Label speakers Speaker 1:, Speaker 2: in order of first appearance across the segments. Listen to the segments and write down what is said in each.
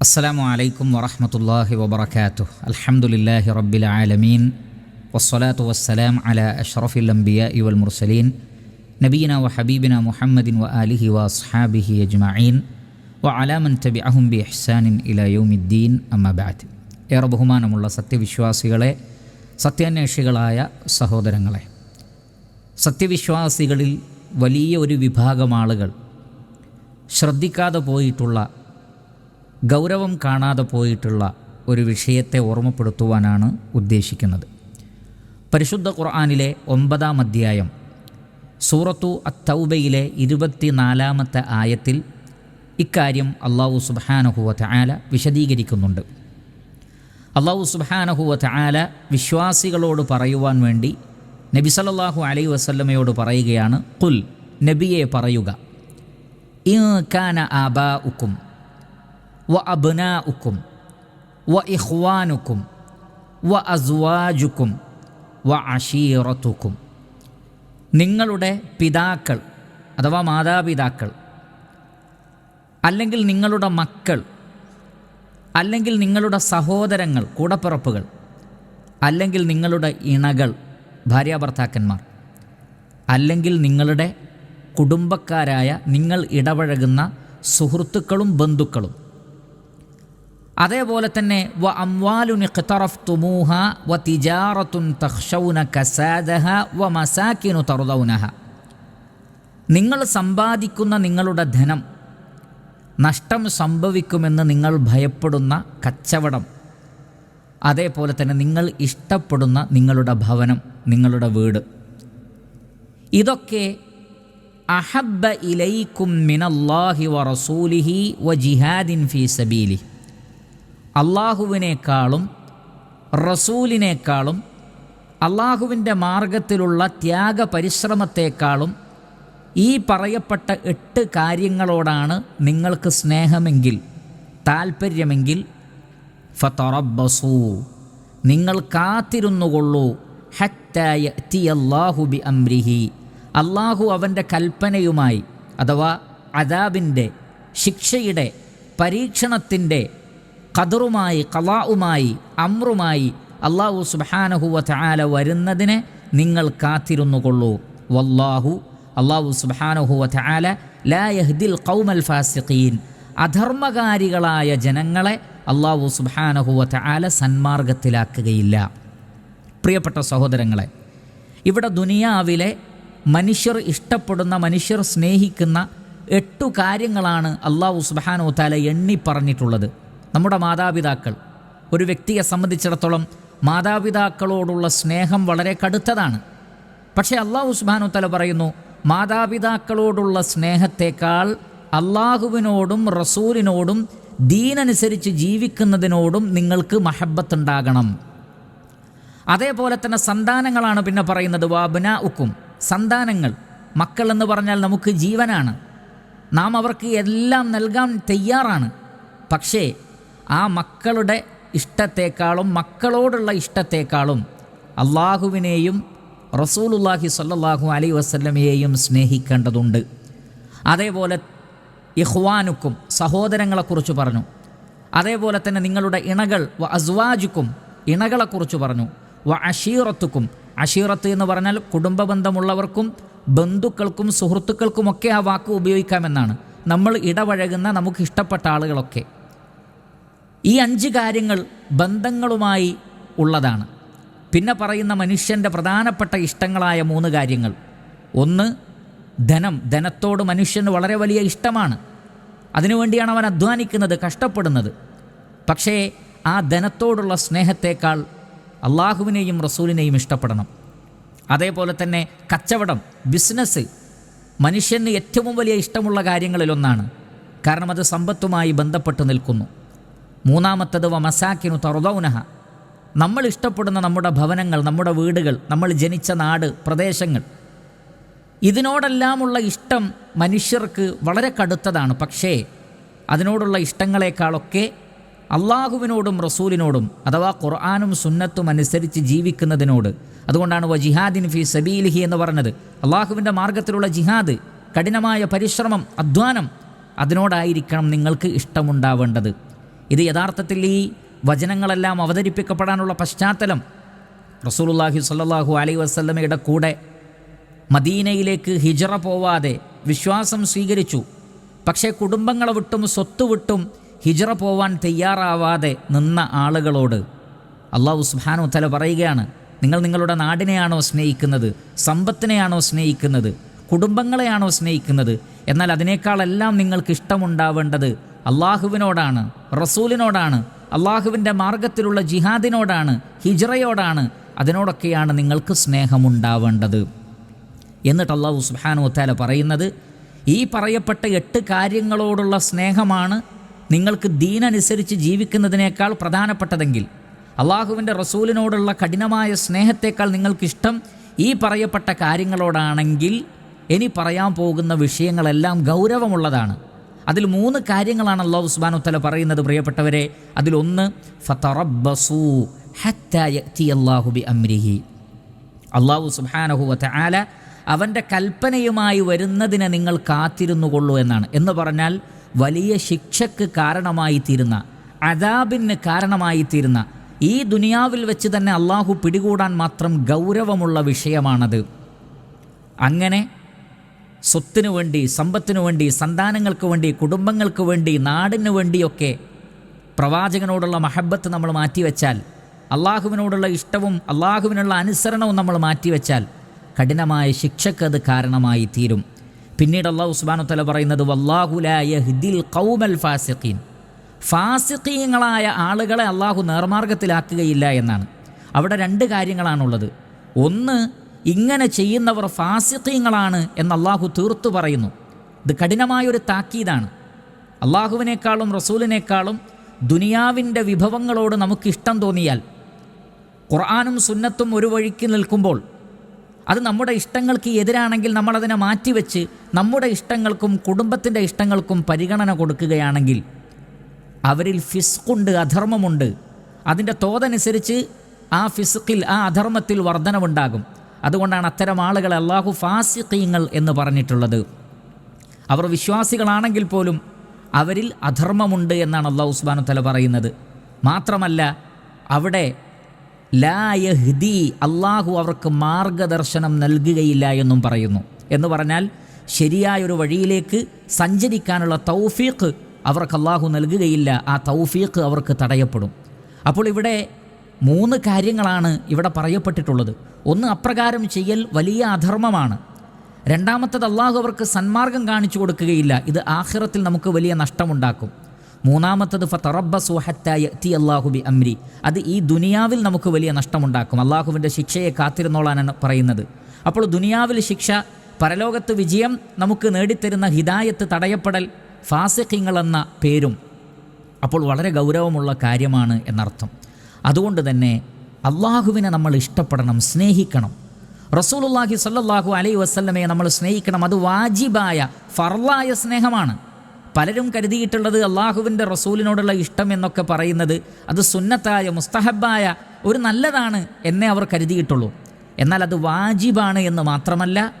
Speaker 1: അസ്സലാമു അലൈക്കും വറഹമത്തല്ലാഹി വബർക്കാത്തു അൽഹമുല്ലാഹി റബ്ബിൽ ആലമീൻ. വസ്സലാത്തു വസ്സലാം അല അഷ്റഫിൽ അംബിയ ഇവൽ മുർസലീൻ. നബീന വ ഹബീബിന മുഹമ്മദിൻ വ അലിഹി വ അസ്ഹാബിഹി അജ്മഈൻ. വ അലാമൻ തബി അഹും ബി ഇഹ്സാനിൻ ഇല യൗമിദ്ദീൻ. അമ്മബാദ് ഏറെ ബഹുമാനമുള്ള സത്യവിശ്വാസികളെ സത്യാന്വേഷികളായ സഹോദരങ്ങളെ. സത്യവിശ്വാസികളിൽ വലിയ ഒരു വിഭാഗം ആളുകൾ ശ്രദ്ധിക്കാതെ പോയിട്ടുള്ള ഗൗരവം കാണാതെ പോയിട്ടുള്ള ഒരു വിഷയത്തെ ഓർമ്മപ്പെടുത്തുവാനാണ് ഉദ്ദേശിക്കുന്നത്. പരിശുദ്ധ ഖുർആാനിലെ ഒമ്പതാം അധ്യായം സൂറത്തു അത്തൗബയിലെ ഇരുപത്തിനാലാമത്തെ ആയത്തിൽ ഇക്കാര്യം അള്ളാഹു സുബാനഹുവ ആല വിശദീകരിക്കുന്നുണ്ട്. അള്ളാഹു സുബാനഹുവ ആല വിശ്വാസികളോട് പറയുവാൻ വേണ്ടി നബി സല്ലല്ലാഹു അലൈഹി വസല്ലമയോട് പറയുകയാണ് കുൽ നബിയെ പറയുക. ഇൻ കാന ആബാ ഉക്കും വ അബ്നാ ഉക്കും വ ഇഖ്വാനുക്കും വ അസ്വാജുക്കും വ അഷീറത്തുക്കും. നിങ്ങളുടെ പിതാക്കൾ അഥവാ മാതാപിതാക്കൾ അല്ലെങ്കിൽ നിങ്ങളുടെ മക്കൾ അല്ലെങ്കിൽ നിങ്ങളുടെ സഹോദരങ്ങൾ കൂടപ്പിറപ്പുകൾ അല്ലെങ്കിൽ നിങ്ങളുടെ ഇണകൾ ഭാര്യാഭർത്താക്കന്മാർ അല്ലെങ്കിൽ നിങ്ങളുടെ കുടുംബക്കാരായ നിങ്ങൾ ഇടപഴകുന്ന സുഹൃത്തുക്കളും ബന്ധുക്കളും അതേപോലെ തന്നെ വ അംവാലുൻ തുമൂഹ വ തിജാറത്തുൻ തഹ്ഷൗന കസാദഹ വ മസാക്കിനു നിങ്ങൾ സമ്പാദിക്കുന്ന നിങ്ങളുടെ ധനം നഷ്ടം സംഭവിക്കുമെന്ന് നിങ്ങൾ ഭയപ്പെടുന്ന കച്ചവടം അതേപോലെ തന്നെ നിങ്ങൾ ഇഷ്ടപ്പെടുന്ന നിങ്ങളുടെ ഭവനം നിങ്ങളുടെ വീട്. ഇതൊക്കെ അഹബ്ബ ഇലൈക്കും മിനല്ലാഹി വ റസൂലിഹി വ ജിഹാദിൻ ഫീ സബീലി അള്ളാഹുവിനേക്കാളും റസൂലിനേക്കാളും അള്ളാഹുവിന്റെ മാർഗത്തിലുള്ള ത്യാഗ പരിശ്രമത്തെക്കാളും ഈ പറയപ്പെട്ട എട്ട് കാര്യങ്ങളോടാണ് നിങ്ങൾക്ക് സ്നേഹമെങ്കിൽ താൽപ്പര്യമെങ്കിൽ ഫതറബസൂ നിങ്ങൾ കാത്തിരുന്നുകൊള്ളൂ. ഹറ്റായി അള്ളാഹു ബി അംരിഹി അള്ളാഹു അവന്റെ കൽപ്പനയുമായി അഥവാ അദാബിന്റെ ശിക്ഷയുടെ പരീക്ഷണത്തിന്റെ ഖദറുമായി കലാവുമായി അമ്രുമായി അള്ളാഹു സുബാനഹുവ ചാല വരുന്നതിനെ നിങ്ങൾ കാത്തിരുന്നു കൊള്ളൂ വല്ലാഹു അള്ളാഹു സുബാനഹുവ ചാല ലായഹ്ദിൽ കൗമൽ ഫാസിഖീൻ. അധർമ്മകാരികളായ ജനങ്ങളെ അള്ളാഹു സുബാനഹുവ ചാല സന്മാർഗത്തിലാക്കുകയില്ല. പ്രിയപ്പെട്ട സഹോദരങ്ങളെ ഇവിടെ ദുനിയാവിലെ മനുഷ്യർ ഇഷ്ടപ്പെടുന്ന മനുഷ്യർ സ്നേഹിക്കുന്ന എട്ടു കാര്യങ്ങളാണ് അള്ളാഹു സുബാനോ താല എണ്ണി പറഞ്ഞിട്ടുള്ളത്. നമ്മുടെ മാതാപിതാക്കൾ. ഒരു വ്യക്തിയെ സംബന്ധിച്ചിടത്തോളം മാതാപിതാക്കളോടുള്ള സ്നേഹം വളരെ കടുത്തതാണ്. പക്ഷേ അള്ളാഹു സുബാനു തല പറയുന്നു മാതാപിതാക്കളോടുള്ള സ്നേഹത്തേക്കാൾ അള്ളാഹുവിനോടും റസൂലിനോടും ദീനനുസരിച്ച് ജീവിക്കുന്നതിനോടും നിങ്ങൾക്ക് മഹബത്തുണ്ടാകണം. അതേപോലെ തന്നെ സന്താനങ്ങളാണ് പിന്നെ പറയുന്നത് വാബന ഉക്കും സന്താനങ്ങൾ മക്കൾ എന്ന് പറഞ്ഞാൽ നമുക്ക് ജീവനാണ്. നാം അവർക്ക് എല്ലാം നൽകാൻ തയ്യാറാണ്. പക്ഷേ ആ മക്കളുടെ ഇഷ്ടത്തെക്കാളും മക്കളോടുള്ള ഇഷ്ടത്തെക്കാളും അള്ളാഹുവിനെയും റസൂലുല്ലാഹി സല്ലാഹു അലൈ വസ്ലമയെയും സ്നേഹിക്കേണ്ടതുണ്ട്. അതേപോലെ ഇഹ്വാനുക്കും സഹോദരങ്ങളെക്കുറിച്ച് പറഞ്ഞു. അതേപോലെ തന്നെ നിങ്ങളുടെ ഇണകൾ വ അസ്വാജുക്കും ഇണകളെക്കുറിച്ച് പറഞ്ഞു. വ അഷീറത്തുക്കും അഷീറത്ത് എന്ന് പറഞ്ഞാൽ കുടുംബ ബന്ധമുള്ളവർക്കും ബന്ധുക്കൾക്കും സുഹൃത്തുക്കൾക്കുമൊക്കെ ആ വാക്ക് ഉപയോഗിക്കാമെന്നാണ്. നമ്മൾ ഇടപഴകുന്ന നമുക്ക് ഇഷ്ടപ്പെട്ട ആളുകളൊക്കെ. ഈ അഞ്ച് കാര്യങ്ങൾ ബന്ധങ്ങളുമായി ഉള്ളതാണ്. പിന്നെ പറയുന്ന മനുഷ്യന്റെ പ്രധാനപ്പെട്ട ഇഷ്ടങ്ങളായ മൂന്ന് കാര്യങ്ങൾ. ഒന്ന് ധനം. ധനത്തോട് മനുഷ്യന് വളരെ വലിയ ഇഷ്ടമാണ്. അതിനുവേണ്ടിയാണ് അവൻ അധ്വാനിക്കുന്നത് കഷ്ടപ്പെടുന്നത്. പക്ഷേ ആ ധനത്തോടുള്ള സ്നേഹത്തേക്കാൾ അള്ളാഹുവിനെയും റസൂലിനെയും ഇഷ്ടപ്പെടണം. അതേപോലെ തന്നെ കച്ചവടം ബിസിനസ് മനുഷ്യന് ഏറ്റവും വലിയ ഇഷ്ടമുള്ള കാര്യങ്ങളിലൊന്നാണ് കാരണം അത് സമ്പത്തുമായി ബന്ധപ്പെട്ട് നിൽക്കുന്നു. മൂന്നാമത്തത് വ മസാക്കിനു തറുദൗനഹ. നമ്മൾ ഇഷ്ടപ്പെടുന്ന നമ്മുടെ ഭവനങ്ങൾ നമ്മുടെ വീടുകൾ നമ്മൾ ജനിച്ച നാട് പ്രദേശങ്ങൾ ഇതിനോടെല്ലാമുള്ള ഇഷ്ടം മനുഷ്യർക്ക് വളരെ കടുത്തതാണ്. പക്ഷേ അതിനോടുള്ള ഇഷ്ടങ്ങളെക്കാളൊക്കെ അള്ളാഹുവിനോടും റസൂലിനോടും അഥവാ ഖുർആാനും സുന്നത്തും അനുസരിച്ച് ജീവിക്കുന്നതിനോട്. അതുകൊണ്ടാണ് വ ജിഹാദിൻ ഫി സബീലിഹി എന്ന് പറഞ്ഞത്. അള്ളാഹുവിന്റെ മാർഗത്തിലുള്ള ജിഹാദ് കഠിനമായ പരിശ്രമം അധ്വാനം അതിനോടായിരിക്കണം നിങ്ങൾക്ക് ഇഷ്ടമുണ്ടാവേണ്ടത്. ഇത് യഥാർത്ഥത്തിൽ ഈ വചനങ്ങളെല്ലാം അവതരിപ്പിക്കപ്പെടാനുള്ള പശ്ചാത്തലം റസൂലുല്ലാഹി സ്വല്ലല്ലാഹു അലൈ വസ്ലമയുടെ കൂടെ മദീനയിലേക്ക് ഹിജറ പോവാതെ വിശ്വാസം സ്വീകരിച്ചു. പക്ഷേ കുടുംബങ്ങളെ വിട്ടും സ്വത്ത് വിട്ടും ഹിജറ പോവാൻ തയ്യാറാവാതെ നിന്ന ആളുകളോട് അള്ളാഹു സുഹാനു തല പറയുകയാണ് നിങ്ങൾ നിങ്ങളുടെ നാടിനെയാണോ സ്നേഹിക്കുന്നത്? സമ്പത്തിനെയാണോ സ്നേഹിക്കുന്നത്? കുടുംബങ്ങളെയാണോ സ്നേഹിക്കുന്നത്? എന്നാൽ അതിനേക്കാളെല്ലാം നിങ്ങൾക്ക് ഇഷ്ടമുണ്ടാവേണ്ടത് അള്ളാഹുവിനോടാണ് റസൂലിനോടാണ് അള്ളാഹുവിന്റെ മാർഗത്തിലുള്ള ജിഹാദിനോടാണ് ഹിജറയോടാണ് അതിനോടൊക്കെയാണ് നിങ്ങൾക്ക് സ്നേഹമുണ്ടാവേണ്ടത്. എന്നിട്ട് അള്ളാഹു സുഹാനു വത്താല പറയുന്നത് ഈ പറയപ്പെട്ട എട്ട് കാര്യങ്ങളോടുള്ള സ്നേഹമാണ് നിങ്ങൾക്ക് ദീനനുസരിച്ച് ജീവിക്കുന്നതിനേക്കാൾ പ്രധാനപ്പെട്ടതെങ്കിൽ അള്ളാഹുവിന്റെ റസൂലിനോടുള്ള കഠിനമായ സ്നേഹത്തേക്കാൾ നിങ്ങൾക്കിഷ്ടം ഈ പറയപ്പെട്ട കാര്യങ്ങളോടാണെങ്കിൽ ഇനി പറയാൻ പോകുന്ന വിഷയങ്ങളെല്ലാം ഗൗരവമുള്ളതാണ്. അതിൽ മൂന്ന് കാര്യങ്ങളാണ് അള്ളാഹു സുബാനു തല പറയുന്നത് പ്രിയപ്പെട്ടവരെ. അതിലൊന്ന് അള്ളാഹു സുബാനഹു ആല അവന്റെ കൽപ്പനയുമായി വരുന്നതിനെ നിങ്ങൾ കാത്തിരുന്നു കൊള്ളൂ എന്നാണ്. എന്ന് പറഞ്ഞാൽ വലിയ ശിക്ഷക്ക് കാരണമായി തീരുന്ന അദാബിന് കാരണമായി തീരുന്ന ഈ ദുനിയാവിൽ വെച്ച് തന്നെ അള്ളാഹു പിടികൂടാൻ മാത്രം ഗൗരവമുള്ള വിഷയമാണത്. അങ്ങനെ സ്വത്തിനു വേണ്ടി സമ്പത്തിനു വേണ്ടി സന്താനങ്ങൾക്ക് വേണ്ടി കുടുംബങ്ങൾക്ക് വേണ്ടി നാടിനു വേണ്ടിയൊക്കെ പ്രവാചകനോടുള്ള മഹബത്ത് നമ്മൾ മാറ്റിവെച്ചാൽ അള്ളാഹുവിനോടുള്ള ഇഷ്ടവും അള്ളാഹുവിനുള്ള അനുസരണവും നമ്മൾ മാറ്റിവെച്ചാൽ കഠിനമായ ശിക്ഷയ്ക്ക് അത് കാരണമായി തീരും. പിന്നീട് അള്ളാഹു ഉസ്മാനു തല പറയുന്നത് വല്ലാഹുലായഹ്ദിൽ കൗമൽ ഫാസിഖീൻ. ഫാസിഖീങ്ങളായ ആളുകളെ അള്ളാഹു നേർമാർഗത്തിലാക്കുകയില്ല എന്നാണ്. അവിടെ രണ്ട് കാര്യങ്ങളാണുള്ളത്. ഒന്ന് ഇങ്ങനെ ചെയ്യുന്നവർ ഫാസിഖീങ്ങളാണ് എന്ന് അള്ളാഹു തീർത്തു പറയുന്നു. ഇത് കഠിനമായൊരു താക്കീതാണ്. അള്ളാഹുവിനേക്കാളും റസൂലിനേക്കാളും ദുനിയാവിന്റെ വിഭവങ്ങളോട് നമുക്കിഷ്ടം തോന്നിയാൽ ഖുർആാനും സുന്നത്തും ഒരു വഴിക്ക് നിൽക്കുമ്പോൾ അത് നമ്മുടെ ഇഷ്ടങ്ങൾക്ക് എതിരാണെങ്കിൽ നമ്മളതിനെ മാറ്റിവെച്ച് നമ്മുടെ ഇഷ്ടങ്ങൾക്കും കുടുംബത്തിന്റെ ഇഷ്ടങ്ങൾക്കും പരിഗണന കൊടുക്കുകയാണെങ്കിൽ അവരിൽ ഫിസ്ക്കുണ്ട് അധർമ്മമുണ്ട്. അതിന്റെ തോതനുസരിച്ച് ആ ഫിസ്ക്കിൽ ആ അധർമ്മത്തിൽ വർധനവുണ്ടാകും. അതുകൊണ്ടാണ് അത്തരം ആളുകളെ അള്ളാഹു ഫാസിഖീങ്ങൾ എന്ന് പറഞ്ഞിട്ടുള്ളത്. അവർ വിശ്വാസികളാണെങ്കിൽ പോലും അവരിൽ അധർമ്മമുണ്ട് എന്നാണ് അള്ളാഹു ഉസ്മാനു തല പറയുന്നത്. മാത്രമല്ല അവിടെ ലാ യഹ്ദി അള്ളാഹു അവർക്ക് മാർഗദർശനം നൽകുകയില്ല എന്നും പറയുന്നു. എന്ന് പറഞ്ഞാൽ ശരിയായൊരു വഴിയിലേക്ക് സഞ്ചരിക്കാനുള്ള തൗഫീഖ് അവർക്ക് അള്ളാഹു നൽകുകയില്ല. ആ തൗഫീഖ് അവർക്ക് തടയപ്പെടും. അപ്പോൾ ഇവിടെ മൂന്ന് കാര്യങ്ങളാണ് ഇവിടെ പറയപ്പെട്ടിട്ടുള്ളത്. ഒന്ന് അപ്രകാരം ചെയ്യൽ വലിയ അധർമ്മമാണ്. രണ്ടാമത്തത് അള്ളാഹു അവർക്ക് സന്മാർഗം കാണിച്ചു കൊടുക്കുകയില്ല. ഇത് ആഖിറത്തിൽ നമുക്ക് വലിയ നഷ്ടമുണ്ടാക്കും. മൂന്നാമത്തത് ഫറബ്ബസു സുഹത്തായ തി ബി അമ്രി അത് ഈ ദുനിയാവിൽ നമുക്ക് വലിയ നഷ്ടമുണ്ടാക്കും. അള്ളാഹുവിന്റെ ശിക്ഷയെ കാത്തിരുന്നോളാനാണ് പറയുന്നത്. അപ്പോൾ ദുനിയാവിൽ ശിക്ഷ പരലോകത്ത് വിജയം നമുക്ക് നേടിത്തരുന്ന ഹിദായത്ത് തടയപ്പെടൽ ഫാസിഖിങ്ങൾ എന്ന പേരും അപ്പോൾ വളരെ ഗൗരവമുള്ള കാര്യമാണ് എന്നർത്ഥം. അതുകൊണ്ട് തന്നെ അള്ളാഹുവിനെ നമ്മൾ ഇഷ്ടപ്പെടണം സ്നേഹിക്കണം. റസൂലുള്ളാഹി സല്ലാഹു അലൈ വസല്ലമയെ നമ്മൾ സ്നേഹിക്കണം. അത് വാജിബായ ഫർലായ സ്നേഹമാണ്. പലരും കരുതിയിട്ടുള്ളത് അള്ളാഹുവിന്റെ റസൂലിനോടുള്ള ഇഷ്ടം എന്നൊക്കെ പറയുന്നത് അത് സുന്നത്തായ മുസ്തഹബായ ഒരു നല്ലതാണ് എന്നേ അവർ കരുതിയിട്ടുള്ളൂ. എന്നാൽ അത് വാജിബാണ് എന്ന് മാത്രമല്ല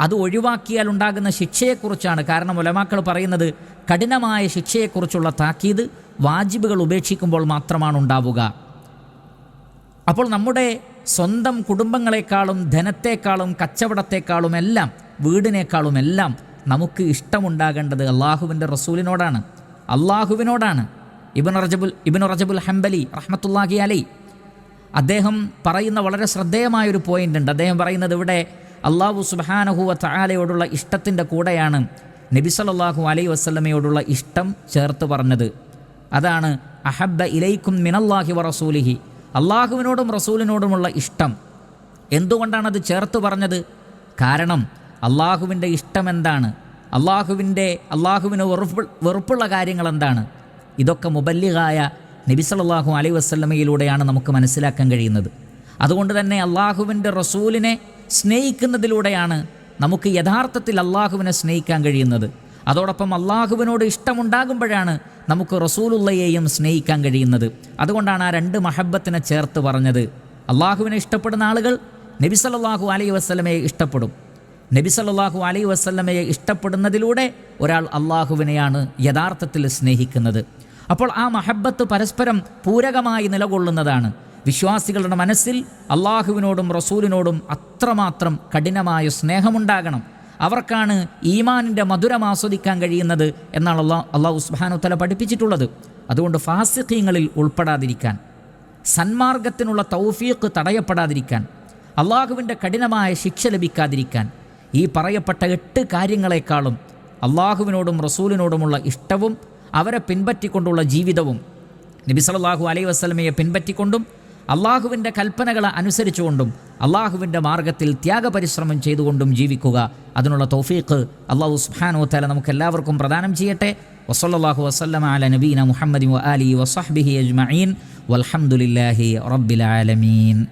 Speaker 1: അത് ഒഴിവാക്കിയാൽ ഉണ്ടാകുന്ന ശിക്ഷയെക്കുറിച്ചാണ്. കാരണം ഒലമാക്കൾ പറയുന്നത് കഠിനമായ ശിക്ഷയെക്കുറിച്ചുള്ള താക്കീത് വാജിബുകൾ ഉപേക്ഷിക്കുമ്പോൾ മാത്രമാണ് ഉണ്ടാവുക. അപ്പോൾ നമ്മുടെ സ്വന്തം കുടുംബങ്ങളെക്കാളും ധനത്തെക്കാളും കച്ചവടത്തെക്കാളും എല്ലാം വീടിനേക്കാളും എല്ലാം നമുക്ക് ഇഷ്ടമുണ്ടാകേണ്ടത് അള്ളാഹുവിന്റെ റസൂലിനോടാണ്. അള്ളാഹുവിനോടാണ്. ഇബിൻ റജബുൽ ഇബിൻ റജബുൽ ഹംബലി റഹ്മത്തുല്ലാഹി അലൈ. അദ്ദേഹം പറയുന്ന വളരെ ശ്രദ്ധേയമായൊരു പോയിന്റ് ഉണ്ട്. അദ്ദേഹം പറയുന്നത് ഇവിടെ അള്ളാഹു സുബാനഹുവ തആലയോടുള്ള ഇഷ്ടത്തിന്റെ കൂടെയാണ് നബി സല്ലല്ലാഹു അലൈഹി വസ്ലമയോടുള്ള ഇഷ്ടം ചേർത്ത് പറഞ്ഞത്. അതാണ് അഹബ്ബ ഇലൈക്കും മിനല്ലാഹി വ റസൂലിഹി അള്ളാഹുവിനോടും റസൂലിനോടുമുള്ള ഇഷ്ടം. എന്തുകൊണ്ടാണത് ചേർത്ത് പറഞ്ഞത്? കാരണം അള്ളാഹുവിന്റെ ഇഷ്ടം എന്താണ് അള്ളാഹുവിന്റെ അള്ളാഹുവിന് വെറുപ്പ് വെറുപ്പുള്ള കാര്യങ്ങൾ എന്താണ് ഇതൊക്കെ മുബല്ലിഗായ നബി സല്ലല്ലാഹു അലൈഹി വസല്ലമയിലൂടെയാണ് നമുക്ക് മനസ്സിലാക്കാൻ കഴിയുന്നത്. അതുകൊണ്ട് തന്നെ അള്ളാഹുവിന്റെ റസൂലിനെ സ്നേഹിക്കുന്നതിലൂടെയാണ് നമുക്ക് യഥാർത്ഥത്തിൽ അള്ളാഹുവിനെ സ്നേഹിക്കാൻ കഴിയുന്നത്. അതോടൊപ്പം അള്ളാഹുവിനോട് ഇഷ്ടമുണ്ടാകുമ്പോഴാണ് നമുക്ക് റസൂലുള്ളയെയും സ്നേഹിക്കാൻ കഴിയുന്നത്. അതുകൊണ്ടാണ് ആ രണ്ട് മഹബത്തിനെ ചേർത്ത് പറഞ്ഞത്. അള്ളാഹുവിനെ ഇഷ്ടപ്പെടുന്ന ആളുകൾ നബി സല്ലല്ലാഹു അലൈഹി വസ്ലമയെ ഇഷ്ടപ്പെടും. നബി സല്ലല്ലാഹു അലൈഹി വസ്ലമയെ ഇഷ്ടപ്പെടുന്നതിലൂടെ ഒരാൾ അള്ളാഹുവിനെയാണ് യഥാർത്ഥത്തിൽ സ്നേഹിക്കുന്നത്. അപ്പോൾ ആ മഹബത്ത് പരസ്പരം പൂരകമായി നിലകൊള്ളുന്നതാണ്. വിശ്വാസികളുടെ മനസ്സിൽ അള്ളാഹുവിനോടും റസൂലിനോടും അത്രമാത്രം കഠിനമായ സ്നേഹമുണ്ടാകണം. അവർക്കാണ് ഈമാനിന്റെ മധുരം ആസ്വദിക്കാൻ കഴിയുന്നത് എന്നാണ് അള്ളാഹ് അള്ളാഹു സുബാനു തല പഠിപ്പിച്ചിട്ടുള്ളത്. അതുകൊണ്ട് ഫാസിഖീങ്ങളിൽ ഉൾപ്പെടാതിരിക്കാൻ സന്മാർഗത്തിനുള്ള തൗഫീഖ് തടയപ്പെടാതിരിക്കാൻ അള്ളാഹുവിന്റെ കഠിനമായ ശിക്ഷ ലഭിക്കാതിരിക്കാൻ ഈ പറയപ്പെട്ട എട്ട് കാര്യങ്ങളെക്കാളും അള്ളാഹുവിനോടും റസൂലിനോടുമുള്ള ഇഷ്ടവും അവരെ പിൻപറ്റിക്കൊണ്ടുള്ള ജീവിതവും നബി സല്ലല്ലാഹു അലൈഹി വസല്ലമയെ പിൻപറ്റിക്കൊണ്ടും അള്ളാഹുവിന്റെ കൽപ്പനകൾ അനുസരിച്ചുകൊണ്ടും അള്ളാഹുവിന്റെ മാർഗത്തിൽ ത്യാഗപരിശ്രമം ചെയ്തുകൊണ്ടും ജീവിക്കുക. അതിനുള്ള തൗഫീഖ് അള്ളാഹു സുബ്ഹാനഹു തല നമുക്ക് എല്ലാവർക്കും പ്രദാനം ചെയ്യട്ടെ. വസല്ലാഹു വസ്ലം അല നബീന മുഹമ്മദ് അലി വസഹ്ബിഹി അജ്മഈൻ. വൽഹംദുലില്ലാഹി റബ്ബിൽ ആലമീൻ.